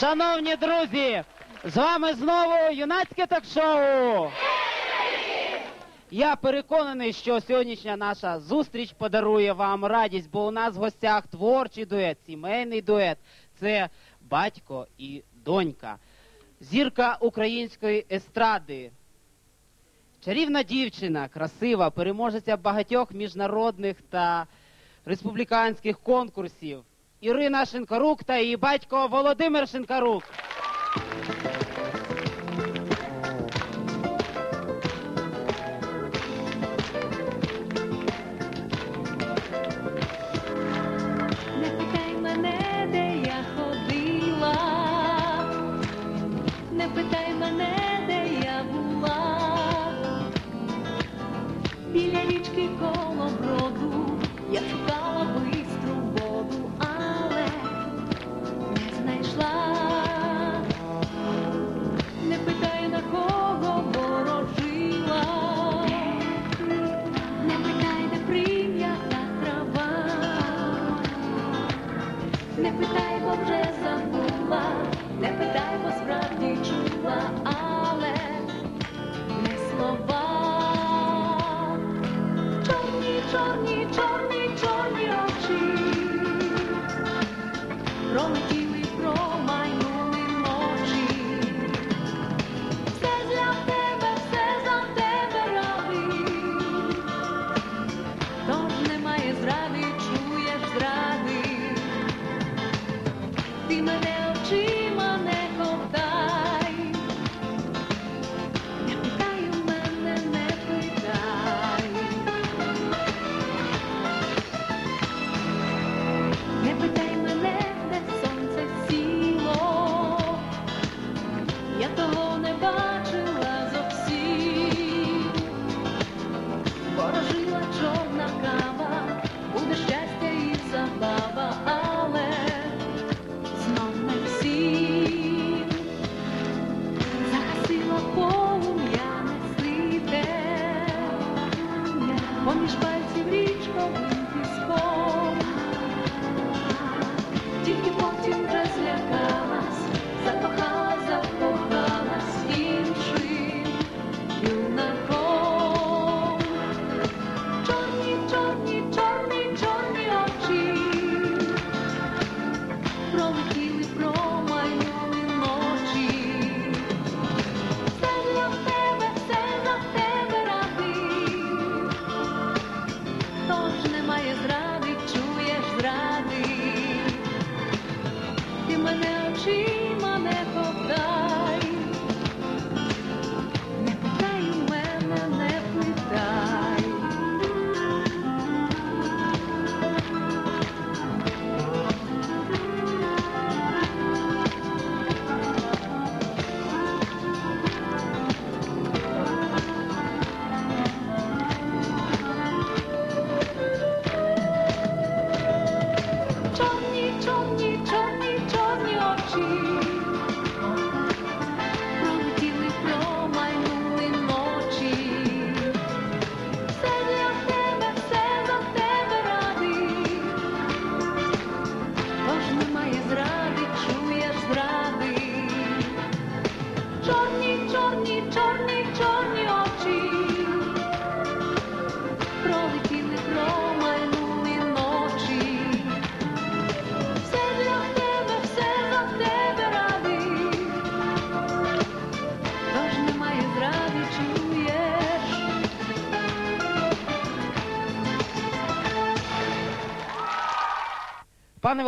Шановні друзі, з вами знову юнацьке ток-шоу. Я переконаний, що сьогоднішня наша зустріч подарує вам радість, бо у нас в гостях творчий дует, сімейний дует. Це батько і донька, зірка української естради. Чарівна дівчина, красива, переможеця багатьох міжнародних та республіканських конкурсів. Ірина Шинкарук та її батько Володимир Шинкарук. Не питай мене, де я ходила, не питай мене, де я була. Біля річки коло броду я шукала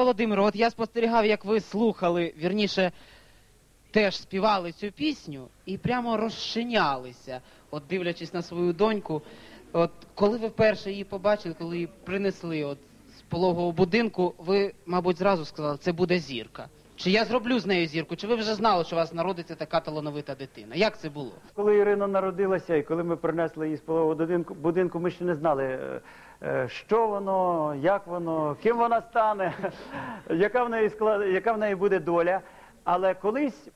Пане Володимире, от я спостерігав, як ви слухали, вірніше, теж співали цю пісню і прямо розчинялися, от дивлячись на свою доньку. От коли ви вперше її побачили, коли її принесли от з пологового будинку, ви, мабуть, зразу сказали, це буде зірка. Чи я зроблю з нею зірку? Чи ви вже знали, що у вас народиться така талановита дитина? Як це було? Коли Ірина народилася, і коли ми принесли її з пологового будинку, будинку, ми ще не знали, е, що воно, як воно, ким вона стане, яка в неї склад, яка в неї буде доля. Але колись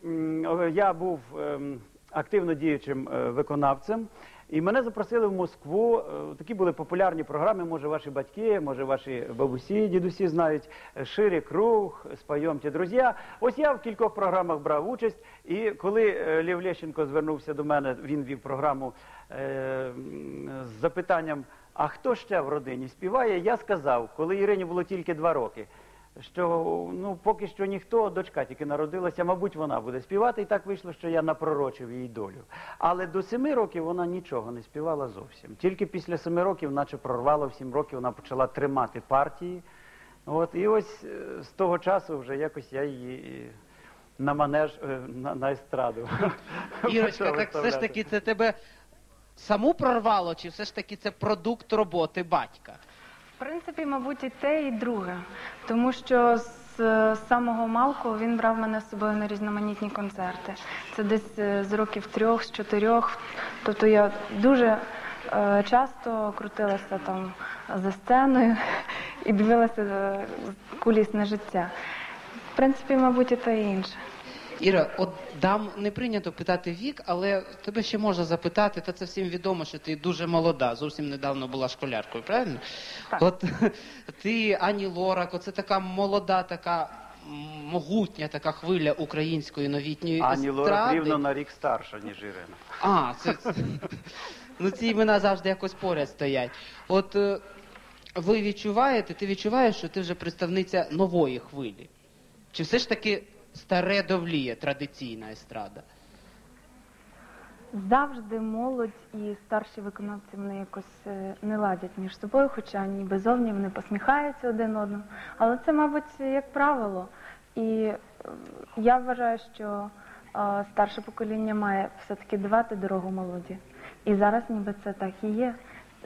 я був ем, активно діючим е, виконавцем, І мене запросили в Москву. Е, Такі були популярні програми. Може, ваші батьки, може, ваші бабусі, дідусі знають. е, круг, спайомте друзі. Ось я в кількох програмах брав участь. І коли е, Лев Лещенко звернувся до мене, він вів програму е, з запитанням: а хто ще в родині співає? Я сказав, коли Ірині було тільки два роки. Що ну поки що ніхто, дочка тільки народилася, мабуть, вона буде співати, і так вийшло, що я напророчив її долю. Але до семи років вона нічого не співала зовсім. Тільки після семи років, наче прорвало в сім років, вона почала тримати партії. От і ось е, з того часу вже якось я її на манеж е, на, на естраду. Ірочка, так все ж таки це тебе саму прорвало, чи все ж таки це продукт роботи батька? В принципі, мабуть, і те, і друге. Тому що з е, самого малку він брав мене з собою на різноманітні концерти. Це десь е, з років трьох, з чотирьох. Тобто я дуже е, часто крутилася там за сценою і дивилася кулісне життя. В принципі, мабуть, і те і інше. Іра, от дам не прийнято питати вік, але тебе ще можна запитати, та це всім відомо, що ти дуже молода, зовсім недавно була школяркою, правильно? Так. От ти, Ані Лорак, оце така молода, така могутня така хвиля української новітньої Ані Лорак естради. рівно на рік старша, ніж Ірина. А, це, це... ну ці імена завжди якось поряд стоять. От е, ви відчуваєте, ти відчуваєш, що ти вже представниця нової хвилі? Чи все ж таки старе довліє традиційна естрада? Завжди молодь і старші виконавці вони якось е, не ладять між собою, хоча ніби зовні вони посміхаються один одному. Але це, мабуть, як правило. І е, я вважаю, що е, старше покоління має все-таки давати дорогу молоді. І зараз ніби це так і є.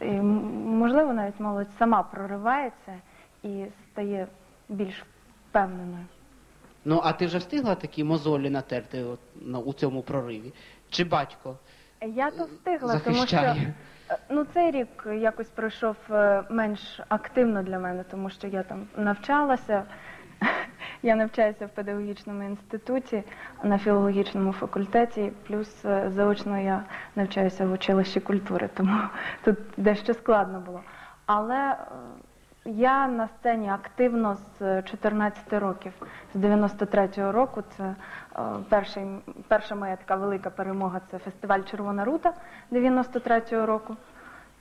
І, можливо, навіть молодь сама проривається і стає більш впевненою. Ну, а ти вже встигла такі мозолі натерти от, на, у цьому прориві? Чи батько? Я то встигла, тому що е, ну цей рік якось пройшов е, менш активно для мене, тому що я там навчалася. Я навчаюся в педагогічному інституті на філологічному факультеті, плюс е, заочно я навчаюся в училищі культури, тому тут дещо складно було. Але е, я на сцені активно з 14 років, з 93-го року. Це е, перший, перша моя така велика перемога це фестиваль Червона рута 93-го року.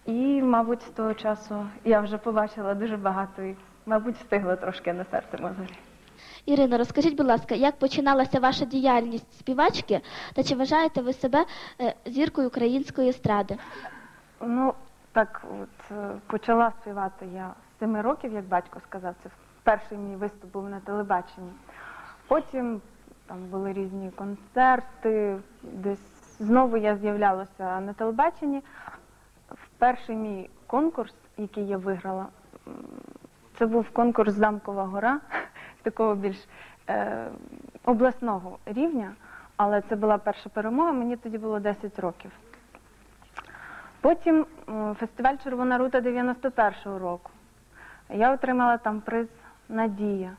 І, мабуть, з того часу я вже побачила дуже багато і, мабуть, встигла трошки натерти мозолі. Ірина, розкажіть, будь ласка, як починалася ваша діяльність співачки, та чи вважаєте ви себе е, зіркою української естради? Ну, так от е, почала співати я семи років, як батько сказав, це перший мій виступ був на телебаченні. Потім там були різні концерти, десь знову я з'являлася на телебаченні. Перший мій конкурс, який я виграла, це був конкурс Замкова гора, такого більш е, обласного рівня, але це була перша перемога, мені тоді було 10 років. Потім фестиваль Червона рута 91-го року. Я отримала там приз Надія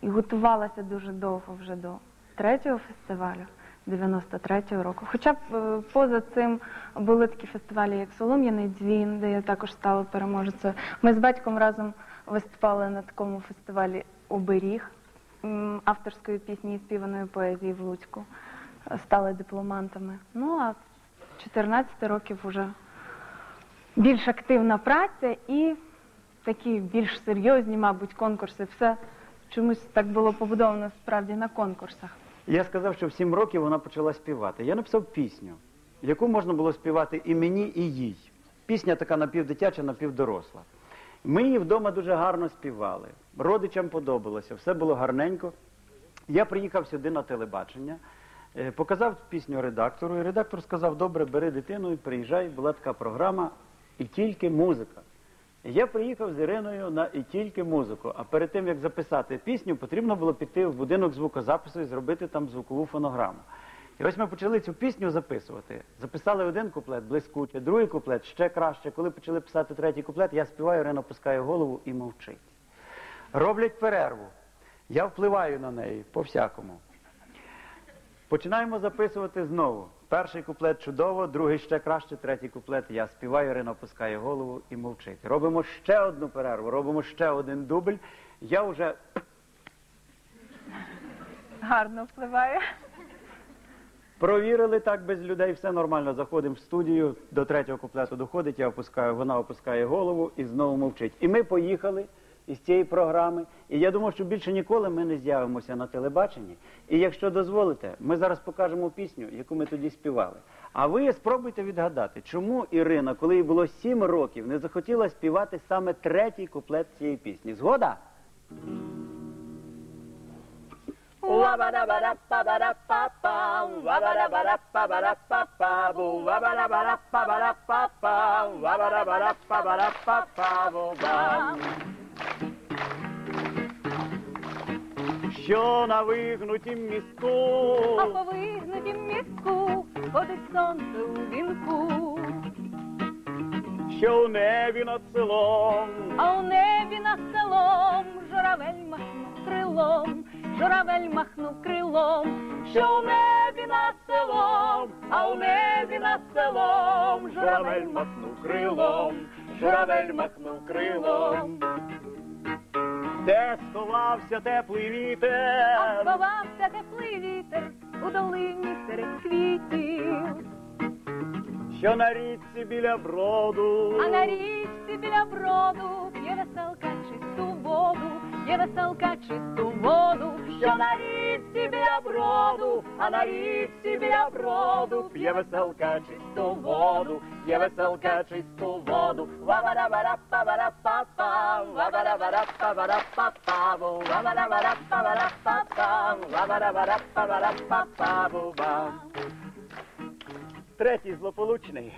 і готувалася дуже довго вже до третього фестивалю 93-го року. Хоча б е, поза цим були такі фестивалі, як Солом'яний дзвін, де я також стала переможецею. Ми з батьком разом виступали на такому фестивалі Оберіг авторської пісні і співаної поезії в Луцьку. Стали дипломантами. Ну а з 14 років вже більш активна праця і такі більш серйозні, мабуть, конкурси. Все чомусь так було побудовано справді на конкурсах. Я сказав, що в сім років вона почала співати. Я написав пісню, яку можна було співати і мені, і їй. Пісня така напівдитяча, напівдоросла. Ми її вдома дуже гарно співали. Родичам подобалося, все було гарненько. Я приїхав сюди на телебачення, е, показав пісню редактору, і редактор сказав: добре, бери дитину і приїжджай. Була така програма і тільки музика. Я приїхав з Іриною на і тільки музику. А перед тим як записати пісню, потрібно було піти в будинок звукозапису і зробити там звукову фонограму. І ось ми почали цю пісню записувати. Записали один куплет блискуче, другий куплет ще краще. Коли почали писати третій куплет, я співаю, Ірина опускає голову і мовчить. Роблять перерву. Я впливаю на неї по-всякому. Починаємо записувати знову. Перший куплет чудово, другий ще краще, третій куплет я співаю, Ірина опускає голову і мовчить. Робимо ще одну перерву, робимо ще один дубль. Я вже Гарно впливає. провірили так без людей, все нормально. Заходимо в студію, до третього куплету доходить, я опускаю, вона опускає голову і знову мовчить. І ми поїхали із цієї програми. І я думав, що більше ніколи ми не з'явимося на телебаченні. І якщо дозволите, ми зараз покажемо пісню, яку ми тоді співали. А ви спробуйте відгадати, чому Ірина, коли їй було сім років, не захотіла співати саме третій куплет цієї пісні. Згода? Що на вигнутім містку А по вигнутім містку ходить сонце у вінку, що у небі над селом, а у небі над селом журавель махнув крилом, журавель махнув крилом, що у небі над селом, а у небі над селом журавель махнув крилом, журавель махнув крилом. Де сховався теплий А вітер, сховався теплий вітер у долині серед квітів, що на річці біля броду, а на річці біля броду є веселка чисту воду, є веселка чисту воду, що на річці броду, а на річці броду п'є веселка чисту воду, п'є веселка чисту воду. Третій злополучний.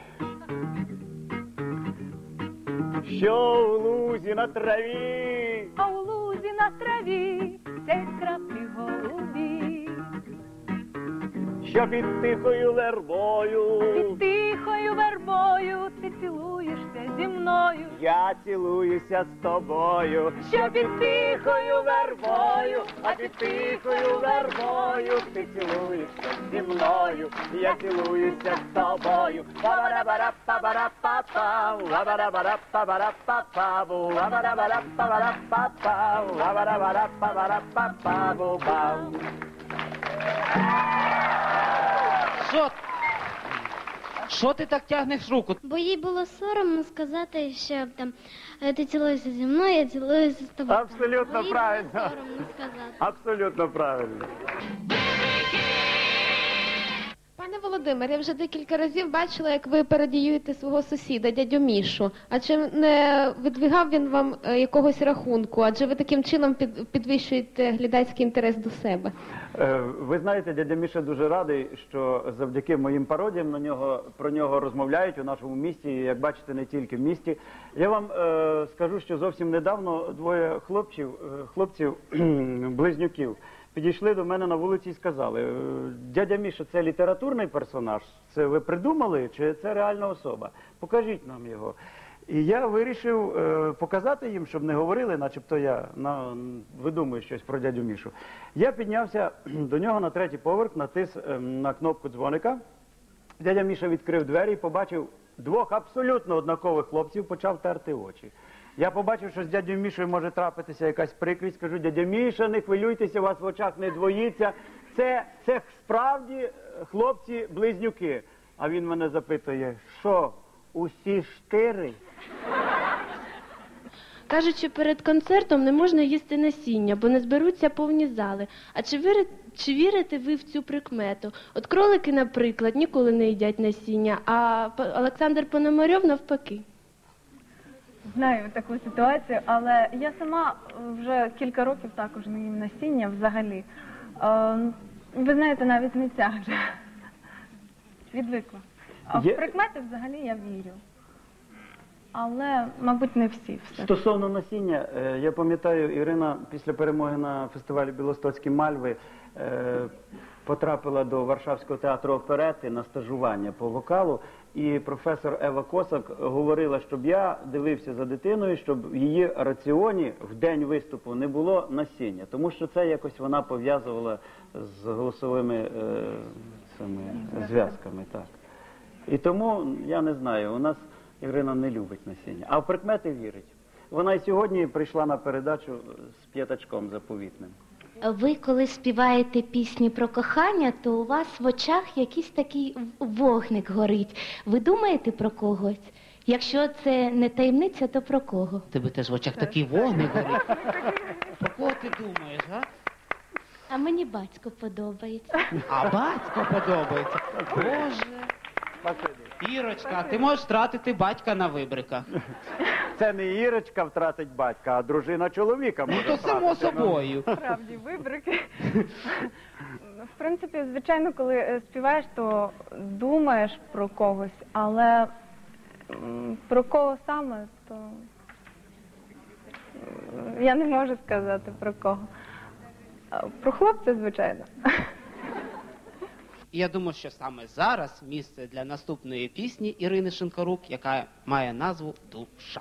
Що в лузі на траві, а у лузі на траві сять краплі голубі. Що під тихою вербою. Під тихою вербою ти цілуєшся зі мною. Я цілуюся з тобою, Що під тихою вербою, а під тихою вербою ти цілуєшся зі мною, я цілуюся з тобою. Ва-ба-да-ба-да-па-ба-да-па-па, ва-ба-да-ба-да-па-ба-да-па-па, ва-ба-да-ба-да-па-ба-да-па-па, ва-ба-да-ба-да-па-ба-да-па-па-бу-ба. Що? Що ти так тягнеш руку? Бо їй було соромно сказати, що там е, ти цілуєшся зі мною, я цілуюся з тобою. Абсолютно Бо їй правильно. Було соромно сказати. Абсолютно правильно. Пане Володимир, я вже декілька разів бачила, як ви пародіюєте свого сусіда, дядю Мішу. А чи не видвигав він вам е, якогось рахунку? Адже ви таким чином під, підвищуєте глядацький інтерес до себе? Е, Ви знаєте, дядя Міша дуже радий, що завдяки моїм пародіям на нього про нього розмовляють у нашому місті. І, як бачите, не тільки в місті. Я вам е, скажу, що зовсім недавно двоє хлопців, е, хлопців близнюків підійшли до мене на вулиці і сказали: «Е, дядя Міша, це літературний персонаж? Це ви придумали, чи це реальна особа? Покажіть нам його. І я вирішив е, показати їм, щоб не говорили, начебто я видумую щось про дядю Мішу. Я піднявся до нього на третій поверх, натис е, на кнопку дзвоника. Дядя Міша відкрив двері і побачив двох абсолютно однакових хлопців, почав терти очі. Я побачив, що з дядю Мішою може трапитися якась прикрість. Кажу, дядя Міша, не хвилюйтеся, у вас в очах не двоїться. Це, це справді е, хлопці-близнюки. А він мене запитує, що усі штири? Кажуть, що перед концертом не можна їсти насіння, бо не зберуться повні зали. А чи вірите, чи вірите ви в цю прикмету? От кролики, наприклад, ніколи не їдять насіння, а Олександр Пономарьов навпаки. Знаю таку ситуацію, але я сама е, вже кілька років також не їм насіння взагалі. Е, Ви знаєте, навіть не ця вже відвикла. А Є- в прикмети взагалі я вірю. Але, мабуть, не всі все. Стосовно насіння, е, я пам'ятаю, Ірина після перемоги на фестивалі Білостоцькі мальви е, потрапила до Варшавського театру оперети на стажування по вокалу. І професор Ева Косак говорила, щоб я дивився за дитиною, щоб в її раціоні в день виступу не було насіння, тому що це якось вона пов'язувала з голосовими е, цими зв'язками, так. І тому я не знаю, у нас Ірина не любить насіння, а в прикмети вірить. Вона і сьогодні прийшла на передачу з п'ятачком заповітним. Ви коли співаєте пісні про кохання, то у вас в очах якийсь такий вогник горить. Ви думаєте про когось? Якщо це не таємниця, то про кого? Тебе теж в очах такий вогник горить. Про кого ти думаєш, га? А мені батько подобається. А батько подобається. Боже. Ірочка, ти можеш втратити батька на вибриках. Це не Ірочка втратить батька, а дружина чоловіка Ну то само втратити. собою. Справді, вибрики. В принципі, звичайно, коли е, співаєш, то думаєш про когось, але м, про кого саме, то м, я не можу сказати про кого. А Про хлопця, звичайно. І Я думаю, що саме зараз місце для наступної пісні Ірини Шинкарук, яка має назву Душа.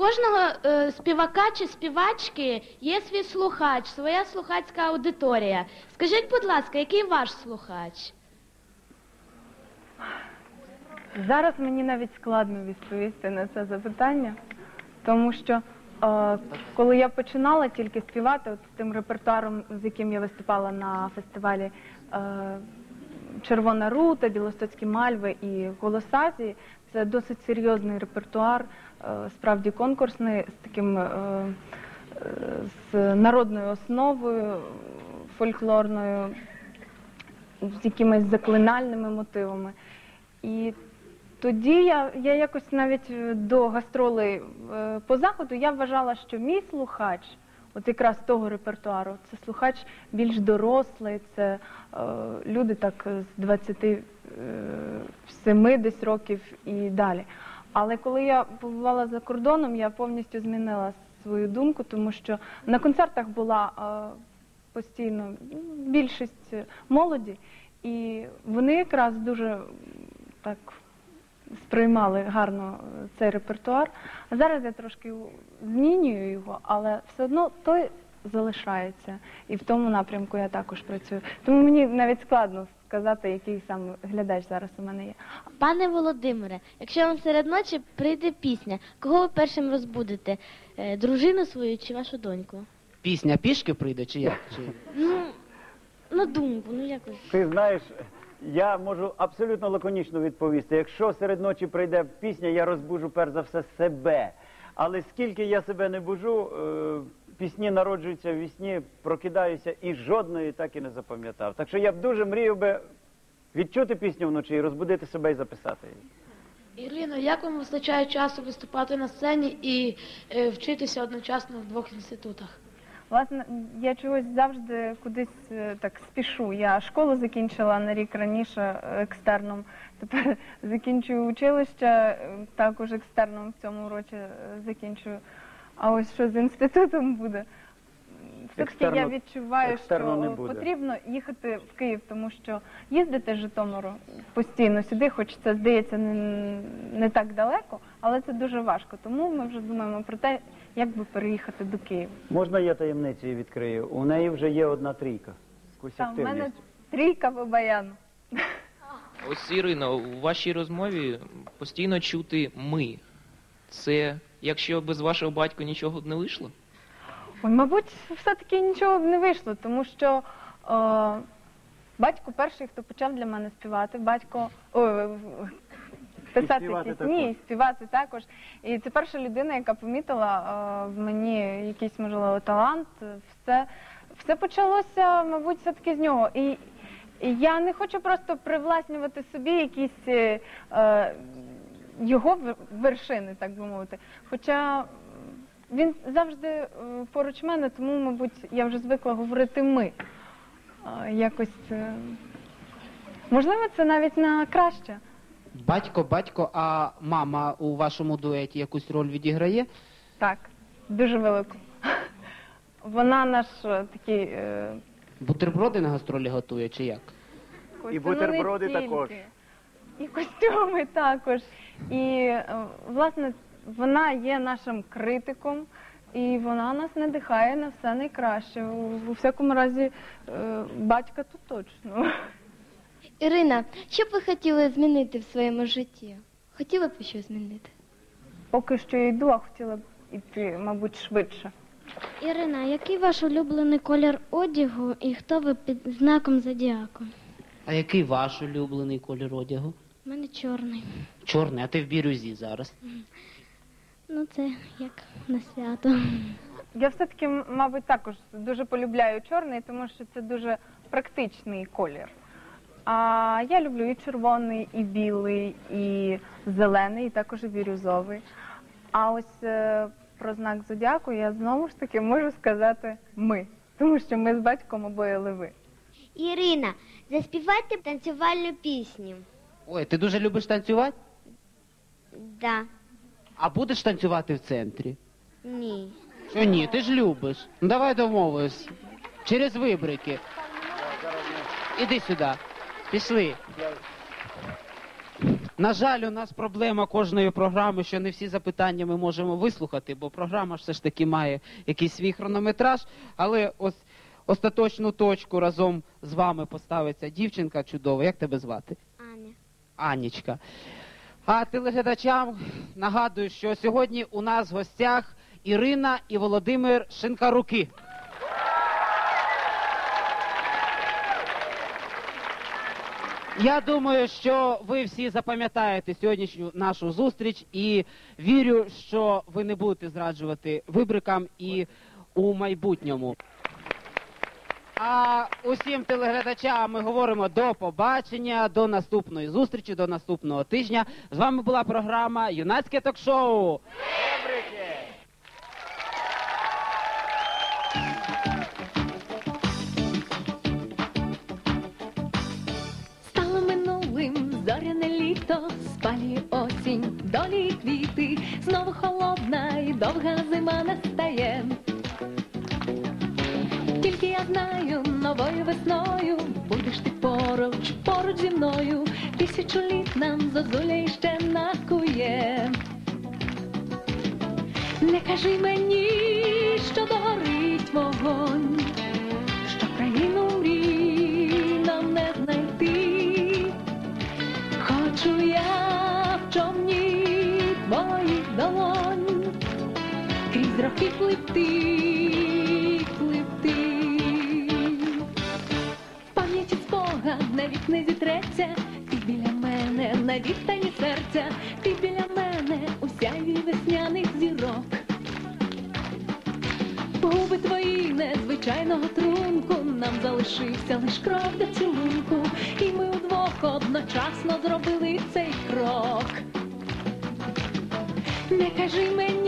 Кожного е, співака чи співачки є свій слухач, своя слухацька аудиторія. Скажіть, будь ласка, який ваш слухач? Зараз мені навіть складно відповісти на це запитання, тому що е, коли я починала тільки співати, от з тим репертуаром, з яким я виступала на фестивалі е, Червона рута, Білостоцькі мальви і Голосазії, це досить серйозний репертуар, справді конкурсний, з таким е, з народною основою, фольклорною, з якимись заклинальними мотивами. І тоді я, я якось навіть е, до гастролей е, по заходу я вважала, що мій слухач, от якраз того репертуару, це слухач більш дорослий, це е, люди так з 27 десь років і далі. Але коли я побувала за кордоном, я повністю змінила свою думку, тому що на концертах була е, постійно більшість молоді, і вони якраз дуже так сприймали гарно цей репертуар. Зараз я трошки змінюю його, але все одно той залишається. І в тому напрямку я також працюю. Тому мені навіть складно сказати, який саме глядач зараз у мене є. Пане Володимире, якщо вам серед ночі прийде пісня, кого ви першим розбудите? Е, Дружину свою чи вашу доньку? Пісня пішки прийде чи як? Чи... Ну, на думку, ну якось. Ти знаєш, я можу абсолютно лаконічно відповісти. Якщо серед ночі прийде пісня, я розбужу перш за все себе. Але скільки я себе не бужу, е, пісні народжуються в вісні, прокидаюся і жодної так і не запам'ятав. Так що я б дуже мріяв би відчути пісню вночі і розбудити себе і записати її. Ірино, як вам вистачає часу виступати на сцені і е, вчитися одночасно в двох інститутах? Власне, я чогось завжди кудись е, так спішу. Я школу закінчила на рік раніше е, екстерном. Тепер закінчую училище, е, також екстерном в цьому році е, закінчую. А ось що з інститутом буде? Все-таки я Екстерно- відчуваю, екстерно не що буде. потрібно їхати в Київ, тому що їздити з Житомиру постійно сюди, хоч це здається не, не так далеко, але це дуже важко. Тому ми вже думаємо про те, як би переїхати до Києва. Можна я таємницю її відкрию? У неї вже є одна трійка. Якусь Там в мене активність. трійка по баяну. Ось Ірино, у вашій розмові постійно чути ми. Це якщо без вашого батька нічого б не вийшло? Ой, мабуть, все-таки нічого б не вийшло, тому що е, батько перший, хто почав для мене співати, батько ой, в- писати співати пісні, також. і співати також. І це перша людина, яка помітила е, в мені якийсь можливо талант. Все, все почалося, мабуть, все-таки з нього. І, і я не хочу просто привласнювати собі якісь е, е, його вер- вершини, так би мовити. Хоча він завжди е, поруч мене, тому, мабуть, я вже звикла говорити ми. Е, Якось е, можливо, це навіть на краще. Батько, батько, а мама у вашому дуеті якусь роль відіграє? Так, дуже велику. Вона наш такий. Бутерброди на гастролі готує чи як? Ось, І ну, бутерброди тільки. також. І костюми також. І е, власне вона є нашим критиком, і вона нас надихає на все найкраще. У, у всякому разі, е, батька тут точно. Ірина, що б ви хотіли змінити в своєму житті? Хотіли б ви щось змінити? Поки що я йду, а хотіла б іти, мабуть, швидше. Ірина, який ваш улюблений колір одягу і хто ви під знаком зодіаку? А який ваш улюблений колір одягу? У мене чорний. Чорний, а ти в бірюзі зараз. Ну, це як на свято. Я все-таки, мабуть, також дуже полюбляю чорний, тому що це дуже практичний колір. А я люблю і червоний, і білий, і зелений, і також і бірюзовий. А ось е, про знак зодіаку я знову ж таки можу сказати ми, тому що ми з батьком обоє леви. Ірина, заспівайте танцювальну пісню. Ой, ти дуже любиш танцювати? Да. А будеш танцювати в центрі? Ні. Що ні, ти ж любиш. Ну давай домовимось. Через вибрики. Іди сюди. Пішли. На жаль, у нас проблема кожної програми, що не всі запитання ми можемо вислухати, бо програма ж все ж таки має якийсь свій хронометраж. Але ось остаточну точку разом з вами поставиться дівчинка чудова. Як тебе звати? Анічка. А телеглядачам нагадую, що сьогодні у нас в гостях Ірина і Володимир Шинкаруки. Я думаю, що ви всі запам'ятаєте сьогоднішню нашу зустріч і вірю, що ви не будете зраджувати вибрикам і у майбутньому. А усім телеглядачам ми говоримо до побачення, до наступної зустрічі, до наступного тижня. З вами була програма Юнацьке ток-шоу. Стало минулим зоряне літо, спалює осінь, долі квіти, знову холодна і довга зима настає. Новою весною будеш ти поруч, поруч зі мною, тисячу літ нам зозуля іще накує. Не кажи мені, що догорить вогонь, що країну мрій нам не знайти. Хочу я в човні твоїх долонь, крізь роки пливти, не зітреться, ти біля мене на відстані серця, ти біля мене у сяйві весняних зірок. Губи твої незвичайного трунку, нам залишився лиш крок до цілунку, і ми удвох одночасно зробили цей крок. Не кажи мені,